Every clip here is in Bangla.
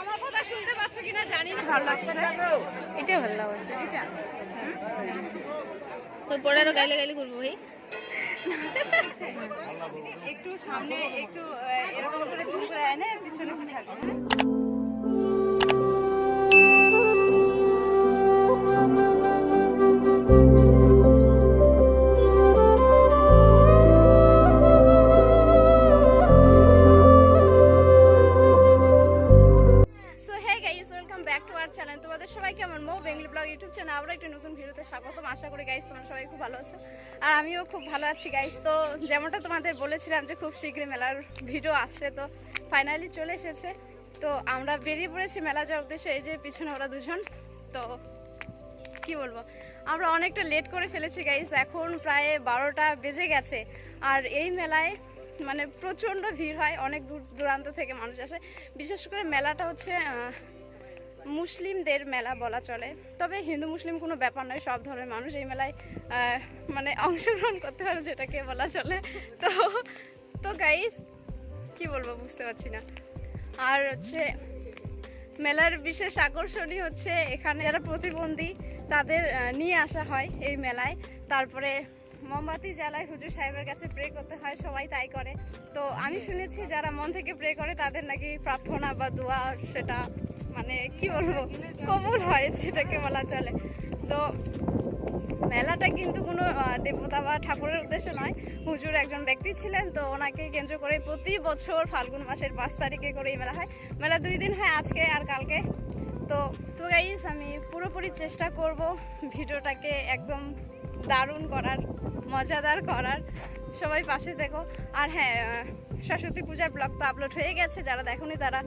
আমার কথা শুনতে পাচ্ছ কিনা জানি ভালো লাগছে। এটাই ভালো লাগছে। এটা। তো পরে আরও গাইলে গাইলে করব ভাই। একটু সামনে একটু এরকম করে চুল করে না পিছনে পিছাবে বলেছিলাম যে খুব শীঘ্রই মেলার ভিডিও আসছে, তো ফাইনালি চলে এসেছে। তো আমরা বেরিয়ে পড়েছি মেলা যাওয়ার উদ্দেশ্যে, এই যে পিছনে ওরা দুজন। তো কি বলব, আমরা অনেকটা লেট করে ফেলেছি গাইস এখন প্রায় বারোটা বেজে গেছে। আর এই মেলায় মানে প্রচণ্ড ভিড় হয়, অনেক দূর দূরান্ত থেকে মানুষ আসে। বিশেষ করে মেলাটা হচ্ছে মুসলিমদের মেলা বলা চলে। তবে হিন্দু মুসলিম কোনো ব্যাপার নয়, সব ধরনের মানুষ এই মেলায় মানে অংশগ্রহণ করতে পারে, যেটাকে বলা চলে। তো তো গাইস কি বলব বুঝতে পারছি না। আর হচ্ছে, মেলার বিশেষ আকর্ষণই হচ্ছে এখানে যারা প্রতিবন্ধী, তাদের নিয়ে আসা হয় এই মেলায়। তারপরে মোমবাতি জ্বালায় হুজুর সাহেবের কাছে প্রে করতে হয়, সবাই তাই করে। তো আমি শুনেছি যারা মন থেকে প্রে করে, তাদের নাকি প্রার্থনা বা দোয়া সেটা মানে কি বলব, কবুল হয়, যেটাকে বলা চলে। তো মেলাটা কিন্তু কোনো দেবতা বা ঠাকুরের উদ্দেশ্যে নয়। হুজুর একজন ব্যক্তি ছিলেন, তো ওনাকে কেন্দ্র করে প্রতি বছর ফাল্গুন মাসের পাঁচ তারিখে করে এই মেলা হয়। মেলা দুই দিন হয় আজকে আর কালকে। তো তো গাইস আমি পুরোপুরি চেষ্টা করব ভিডিওটাকে একদম দারুণ করার। মজাদার করার। সবাই পাশে দেখো। আর হ্যাঁ সরস্বতী পূজার ব্লগ তো আপলোড হয়ে গেছে। যারা দেখোনি তারা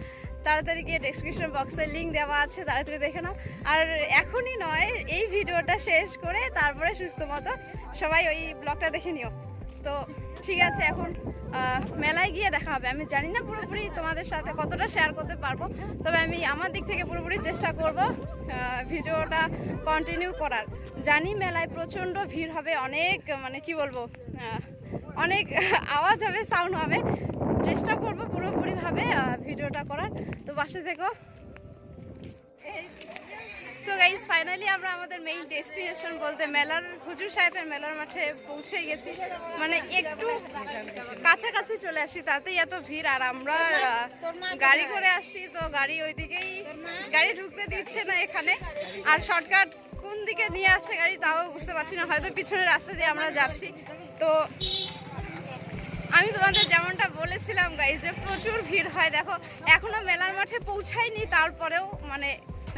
তাড়াতাড়ি গিয়ে ডেসক্রিপশন বক্সে লিঙ্ক দেওয়া আছে, তাড়াতাড়ি দেখে নাও। আর এখনই নয়, এই ভিডিওটা শেষ করে তারপরে সুস্থ মতো সবাই ওই ব্লগটা দেখে নিও। তো ঠিক আছে, এখন মেলায় গিয়ে দেখা হবে। আমি জানি না পুরোপুরি তোমাদের সাথে কতটা শেয়ার করতে পারব, তবে আমি আমার দিক থেকে পুরোপুরি চেষ্টা করব ভিডিওটা কন্টিনিউ করার। জানি মেলায় প্রচণ্ড ভিড় হবে, অনেক মানে কি বলব অনেক আওয়াজ হবে সাউন্ড হবে। চেষ্টা করব পুরোপুরিভাবে ভিডিওটা করার। তো বাসে থেকো। তো গাইজ ফাইনালি আমরা আমাদের মেইন ডেস্টিনেশন বলতে মেলার, হুজুর সাহেবের মেলার মাঠে পৌঁছে গেছি। মানে একটু কাছাকাছি চলে আসি, তাতেই এত ভিড়। আর আমরা গাড়ি করে আসি, তো গাড়ি ওইদিকেই, গাড়ি ঢুকতে দিচ্ছে না এখানে। আর শর্টকাট কোন দিকে নিয়ে আসছে গাড়ি তাও বুঝতে পারছি না। হয়তো পিছনের রাস্তা দিয়ে আমরা যাচ্ছি। তো আমি তোমাদের যেমনটা বলেছিলাম গাইজ যে প্রচুর ভিড় হয়। দেখো, এখনও মেলার মাঠে পৌঁছায়নি তারপরেও মানে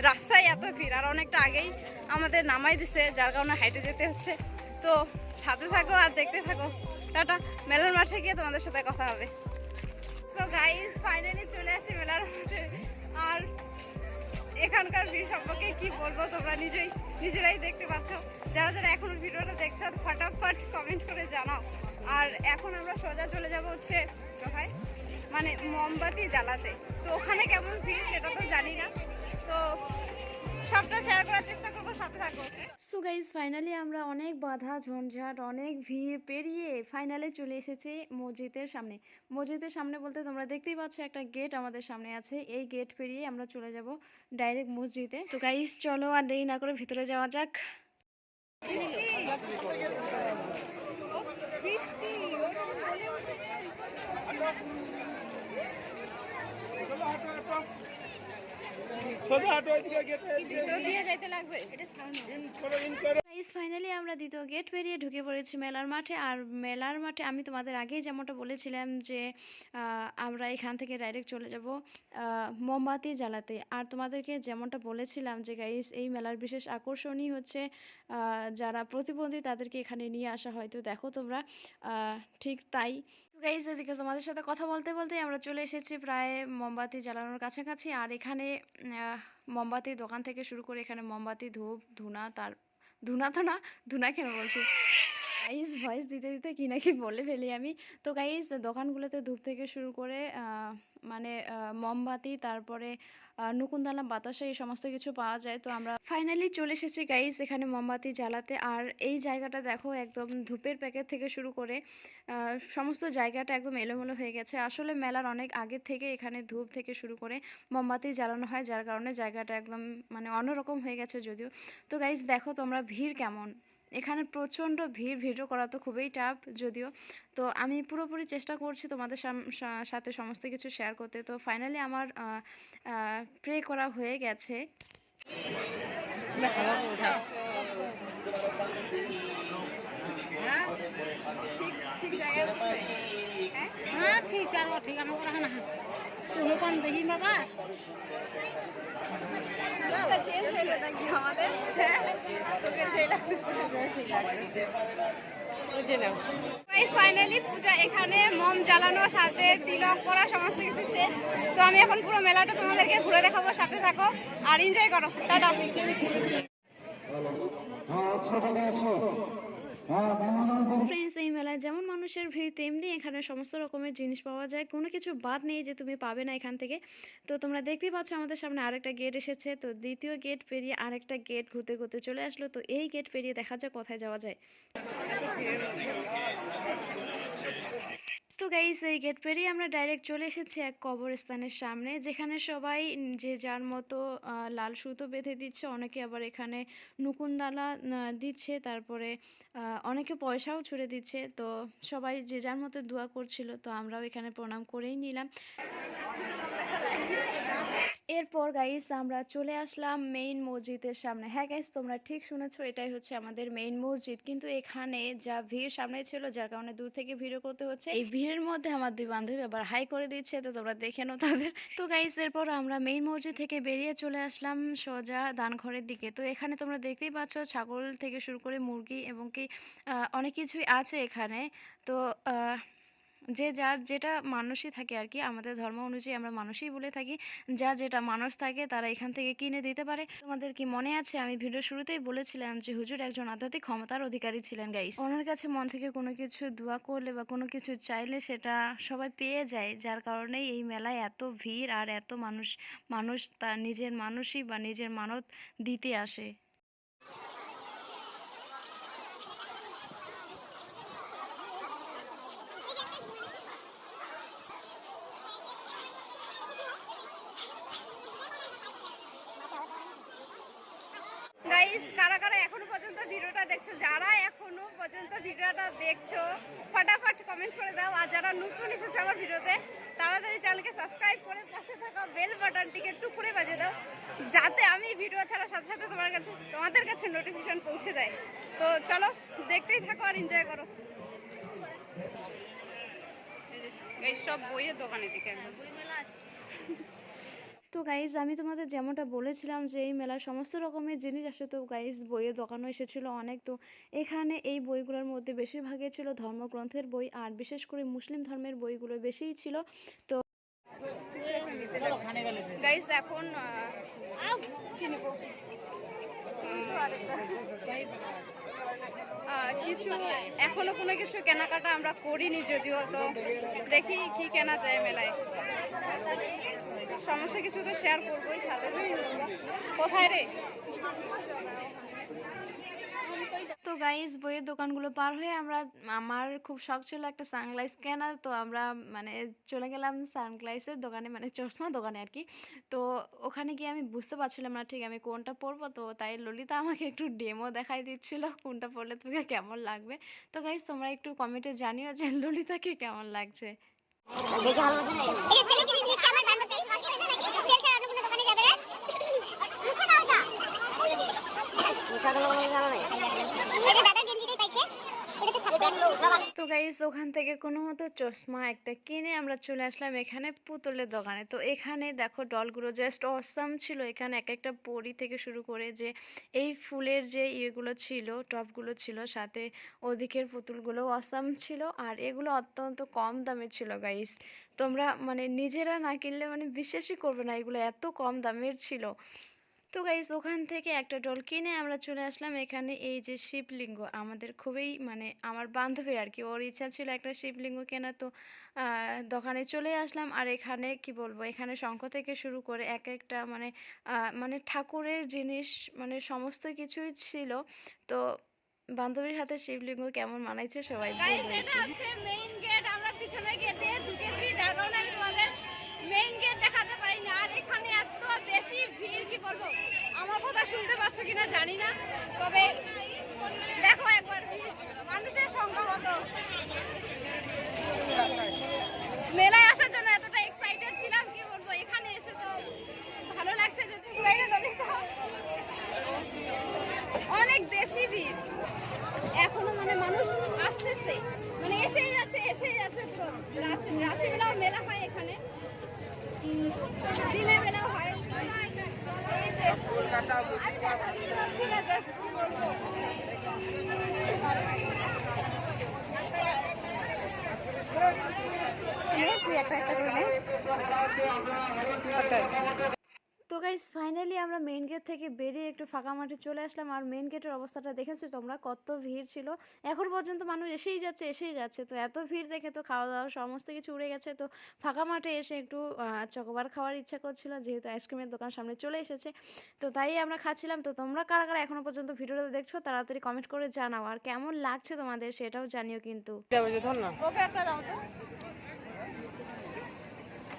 রাস্তায় এত ভিড়, আর অনেকটা আগেই আমাদের নামাই দিছে, যার কারণে হাইটে যেতে হচ্ছে। তো সাথে থাকো আর দেখতে থাকো। টাটা, মেলার মাঠে গিয়ে তোমাদের সাথে কথা হবে। তো গাইজ ফাইনালি চলে আসি মেলার মাঠে। আর এখানকার ভিড় সম্পর্কে কি বলব তোমরা নিজেই, নিজেরাই দেখতে পাচ্ছ। যারা যারা এখনও ভিডিওটা দেখছ, ফটাফট কমেন্ট করে জানাও। আর এখন আমরা সোজা চলে যাব হচ্ছে মানে মোমবাতি জ্বালাতে। তো ওখানে কেমন ভিড় সেটা তো জানি না। তো সবটা শেয়ার করার চেষ্টা করব সাথে থাকো। সো গাইজ ফাইনালি আমরা অনেক বাধা ঝঞ্ঝাট অনেক ভিড় পেরিয়ে ফাইনালে চলে এসেছি মসজিদের সামনে। মসজিদের সামনে বলতে তোমরা দেখতেই পাচ্ছ একটা গেট আমাদের সামনে আছে। এই গেট পেরিয়ে আমরা চলে যাব ডাইরেক্ট মসজিদে। তো গাইজ চলো আর দেরি না করে ভিতরে যাওয়া যাক। সোজা হাঁটো ওইদিকে গেটে দিয়ে যাইতে লাগবে? এটা সাউন্ড ইন করো ইন করো। গাইস ফাইনালি আমরা দ্বিতীয় গেট পেরিয়ে ঢুকে পড়েছি মেলার মাঠে। আর মেলার মাঠে আমি তোমাদের আগেই যেমনটা বলেছিলাম যে আমরা এখান থেকে ডাইরেক্ট চলে যাব মোমবাতি জ্বালাতে। আর তোমাদেরকে যেমনটা বলেছিলাম যে গাইস এই মেলার বিশেষ আকর্ষণই হচ্ছে যারা প্রতিবন্ধী তাদেরকে এখানে নিয়ে আসা হয়তো দেখো তোমরা ঠিক তাই। তো গাইস এদিকে তোমাদের সাথে কথা বলতে বলতে আমরা চলে এসেছি প্রায় মোমবাতি জ্বালানোর কাছাকাছি। আর এখানে মোমবাতি দোকান থেকে শুরু করে এখানে মোমবাতি, ধূপ, ধুনা, তার, ধুনা তো না, ধুনা কেন বলছি? গাইজ ভয়েস দিতে দিতে কি নাকি বলে ফেলি আমি। তো গাইজ দোকানগুলোতে ধূপ থেকে শুরু করে মানে মোমবাতি তারপরে আহ, নকুনদানা বাতাসা এই সমস্ত কিছু পাওয়া যায়। তো আমরা ফাইনালি চলে এসেছি গাইস এখানে মোমবাতি জ্বালাতে। আর এই জায়গাটা দেখো একদম ধূপের প্যাকেট থেকে শুরু করে সমস্ত জায়গাটা একদম এলোমেলো হয়ে গেছে। আসলে মেলার অনেক আগে থেকে এখানে ধূপ থেকে শুরু করে মোমবাতি জ্বালানো হয় যার কারণে জায়গাটা একদম মানে অন্যরকম হয়ে গেছে যদিও। তো গাইস দেখো তোমরা ভিড় কেমন? এখানে প্রচণ্ড ভিড় ভিডিও করা তো খুবই টাফ যদিও। তো আমি পুরোপুরি চেষ্টা করছি তোমাদের সাম- সা- সাথে সমস্ত কিছু শেয়ার করতে। তো ফাইনালি আমার প্রে করা হয়ে গেছে। ঠিক ঠিক হ্যাঁ হ্যাঁ আর ঠিক কম দেখি বাবা? হয়ে হ্যাঁ ফাইনালি পূজা এখানে মম জ্বালানো, সাথে তিলক করা সমস্ত কিছু শেষ। তো আমি এখন পুরো মেলাটা তোমাদেরকে ঘুরে দেখাবো, সাথে থাকো আর এনজয় করো। টাটা। ফ্রেন্ডস এই মেলায় যেমন মানুষের ভিড়, তেমনি এখানে সমস্ত রকমের জিনিস পাওয়া যায়। কোনো কিছু বাদ নেই যে তুমি পাবে না এখান থেকে। তো তোমরা দেখতেই পাচ্ছ আমাদের সামনে আরেকটা গেট এসেছে। তো দ্বিতীয় গেট পেরিয়ে আরেকটা গেট ঘুরতে ঘুরতে চলে আসলো। তো এই গেট পেরিয়ে দেখা যায় কোথায় যাওয়া যায়। তো গাইস এই গেট পেরিয়ে আমরা ডাইরেক্ট চলে এসেছি এক কবরস্থানের সামনে, যেখানে সবাই যে যার মতো লাল সুতো বেঁধে দিচ্ছে, অনেকে আবার এখানে নুকুনদালা দালা দিচ্ছে, তারপরে অনেকে পয়সাও ছুড়ে দিচ্ছে, তো সবাই যে যার মতো দোয়া করছিল, তো আমরাও এখানে প্রণাম করেই নিলাম। এরপর গাইস আমরা চলে আসলাম মেইন মসজিদের সামনে। হ্যাঁ গাইস তোমরা ঠিক শুনেছো, এটাই হচ্ছে আমাদের মেইন মসজিদ। কিন্তু এখানে যা ভিড় সামনে ছিল, যার কারণে দূর থেকে ভিডিও করতে হচ্ছে। এই ভিড়ের মধ্যে আমার দুই বান্ধবী আবার হাই করে দিচ্ছে, তো তোমরা দেখে নাও তাদের। তো গাইস এরপর আমরা মেইন মসজিদ থেকে বেরিয়ে চলে আসলাম সোজা দানঘরের দিকে। তো এখানে তোমরা দেখতেই পাচ্ছ, ছাগল থেকে শুরু করে মুরগি এবং কি অনেক কিছুই আছে এখানে। তো যে যার যেটা মানুষই থাকে আর কি, আমাদের ধর্ম অনুযায়ী আমরা মানুষই বলে থাকি। যা যেটা মানুষ থাকে তারা এখান থেকে কিনে দিতে পারে। তোমাদের কি মনে আছে? আমি ভিডিও শুরুতেই বলেছিলাম যে হুজুর একজন আধ্যাত্মিক ক্ষমতার অধিকারী ছিলেন গাইস ওনার কাছে মন থেকে কোনো কিছু দোয়া করলে বা কোনো কিছু চাইলে সেটা সবাই পেয়ে যায়। যার কারণেই এই মেলায় এত ভিড় আর এত মানুষ মানুষ তার নিজের মানুষই বা নিজের মানত দিতে আসে গাইস কারা কারা এখনও পর্যন্ত ভিডিওটা দেখছ যারা এখনও পর্যন্ত ভিডিওটা দেখছ, ফটাফট কমেন্ট করে দাও। আর যারা নতুন এসেছ আমার ভিডিওতে, তাড়াতাড়ি চ্যানেলকে সাবস্ক্রাইব করে পাশে থাকা বেল বাটনটিকে একটু করে বাজিয়ে দাও, যাতে আমি ভিডিও ছাড়ার সাথে সাথে তোমার কাছে, তোমাদের কাছে নোটিফিকেশন পৌঁছে যায়। তো চলো, দেখতেই থাকো আর এনজয় করো। এই সব বইয়ের দোকানের দিকে একদম। তো গাইজ আমি তোমাদের যেমনটা বলেছিলাম যে এই মেলার সমস্ত রকমের জিনিস আসে তো গাইজ বইয়ের দোকানও এসেছিল অনেক। তো এখানে এই বইগুলোর মধ্যে বেশিরভাগই ছিল ধর্মগ্রন্থের বই আর বিশেষ করে মুসলিম ধর্মের বইগুলো বেশিই ছিল। তো গাইস এখন কিছু এখনও কোনো কিছু কেনাকাটা আমরা করিনি যদিও, তো দেখি কি কেনা যায় মেলায়। সমস্ত কিছু তো শেয়ার করবোই সাথে। কোথায় রে? তো গাইজ বইয়ের দোকানগুলো পার হয়ে আমরা, আমার খুব শখ ছিল একটা সানগ্লাস কেনার, তো আমরা মানে চলে গেলাম সানগ্লাইসের দোকানে মানে চশমা দোকানে আর কি। তো ওখানে গিয়ে আমি বুঝতে পারছিলাম না ঠিক আমি কোনটা পরবো, তো তাই ললিতা আমাকে একটু ডেমো দেখাই দিচ্ছিল, কোনটা পরলে তোকে কেমন লাগবে। তো গাইজ তোমরা একটু কমেন্টে জানিও যে ললিতাকে কেমন লাগছে। দাদা তো গাইস ওখান থেকে কোনো মতো চশমা একটা কিনে আমরা চলে আসলাম এখানে পুতুলের দোকানে। তো এখানে দেখো ডলগুলো জাস্ট অসাম ছিল। এখানে এক একটা পরি থেকে শুরু করে যে এই ফুলের যে ইয়েগুলো ছিল, টপগুলো ছিল, সাথে ওদিকের পুতুলগুলো অসাম ছিল। আর এগুলো অত্যন্ত কম দামের ছিল গাইস তোমরা মানে নিজেরা না কিনলে মানে বিশ্বাসই করবে না, এগুলো এত কম দামের ছিল। তো গাইস ওখান থেকে একটা ডল কিনে আমরা চলে আসলাম এখানে। এই যে শিবলিঙ্গ আমাদের খুবই মানে আমার বান্ধবীর আর কি ওর ইচ্ছা ছিল একটা শিবলিঙ্গ কেনা তো দোকানে চলে আসলাম আর এখানে কি বলব এখানে শঙ্খ থেকে শুরু করে এক একটা মানে মানে ঠাকুরের জিনিস মানে সমস্ত কিছুই ছিল। তো বান্ধবীর হাতে শিবলিঙ্গ কেমন মানাইছে সবাই বেশি ভিড় কি বলব? আমার কথা শুনতে পাচ্ছ কিনা জানি না তবে দেখো একবার মানুষের সংখ্যা কত? মেলায় আসার জন্য এতটা এক্সাইটেড ছিলাম কি বলব? এখানে এসে তো ভালো লাগছে যদি অনেক বেশি ভিড়। এখনও মানে মানুষ আসতেছে। মানে এসেই যাচ্ছে এসেই যাচ্ছে। পুরো রাত্রি রাত্রিবেলাও মেলা হয় এখানে। উম, দিনের বেলাও হয় এই যে, আমি দেখাতে পারছি না, just কি বলব। নে, তুই একটা একটা করে নে। তো গাইস ফাইনালি আমরা মেন গেট থেকে বেরিয়ে একটু ফাঁকা মাঠে চলে আসলাম। আর মেইন গেটের অবস্থাটা দেখেছ? তোমরা কত ভিড় ছিল। এখন পর্যন্ত মানুষ এসেই যাচ্ছে এসেই যাচ্ছে। তো এত ভিড় দেখে তো খাওয়া দাওয়া সমস্ত কিছু উড়ে গেছে। তো ফাঁকা মাঠে এসে একটু চকোবার খাওয়ার ইচ্ছা করছিল। যেহেতু আইসক্রিমের দোকান সামনে চলে এসেছে। তো তাই আমরা খাচ্ছিলাম। তো তোমরা কারা কারা এখনও পর্যন্ত ভিডিওটা দেখছ তাড়াতাড়ি কমেন্ট করে জানাও। আর কেমন লাগছে তোমাদের সেটাও জানিও কিন্তু। ওকে একটা দাও তো।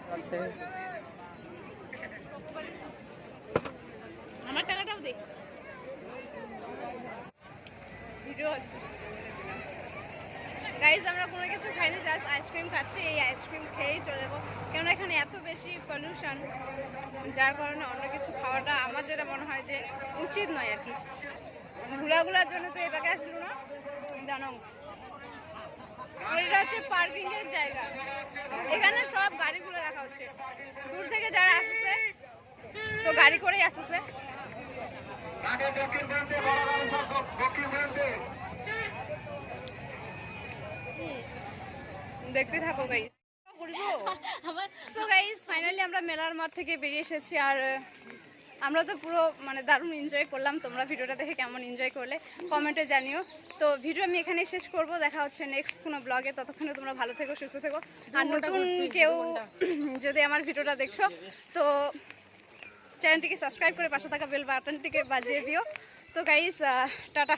আমার হচ্ছে গাইজ আমরা কোনো কিছু খাইনি জাস্ট আইসক্রিম খাচ্ছি, এই আইসক্রিম খেয়েই চলে যাব। কেননা এখানে এত বেশি পলিউশন যার কারণে অন্য কিছু খাওয়াটা আমার যেটা মনে হয় যে উচিত নয় আর কি। ঘোরাগুলার জন্য তো এটাকে আসলো না, জানো। এটা হচ্ছে পার্কিং এর জায়গা। এখানে সব গাড়িগুলো রাখা হচ্ছে। দূর থেকে যারা আসছে, তো গাড়ি করেই আসছে। দেখতে থাকো গাইস সো গাইস ফাইনালি আমরা মেলার মাঠ থেকে বেরিয়ে এসেছি আর আমরা তো পুরো মানে দারুণ এনজয় করলাম। তোমরা ভিডিওটা দেখে কেমন এনজয় করলে কমেন্টে জানিও। তো ভিডিও আমি এখানে শেষ করব। দেখা হচ্ছে নেক্সট কোনো ব্লগে ততক্ষণে তোমরা ভালো থেকো সুস্থ থেকো। আর নতুন কেউ যদি আমার ভিডিওটা দেখছ তো চ্যানেলটিকে সাবস্ক্রাইব করে পাশে থাকা বেল বাটনটিকে বাজিয়ে দিও তো গাইস টাটা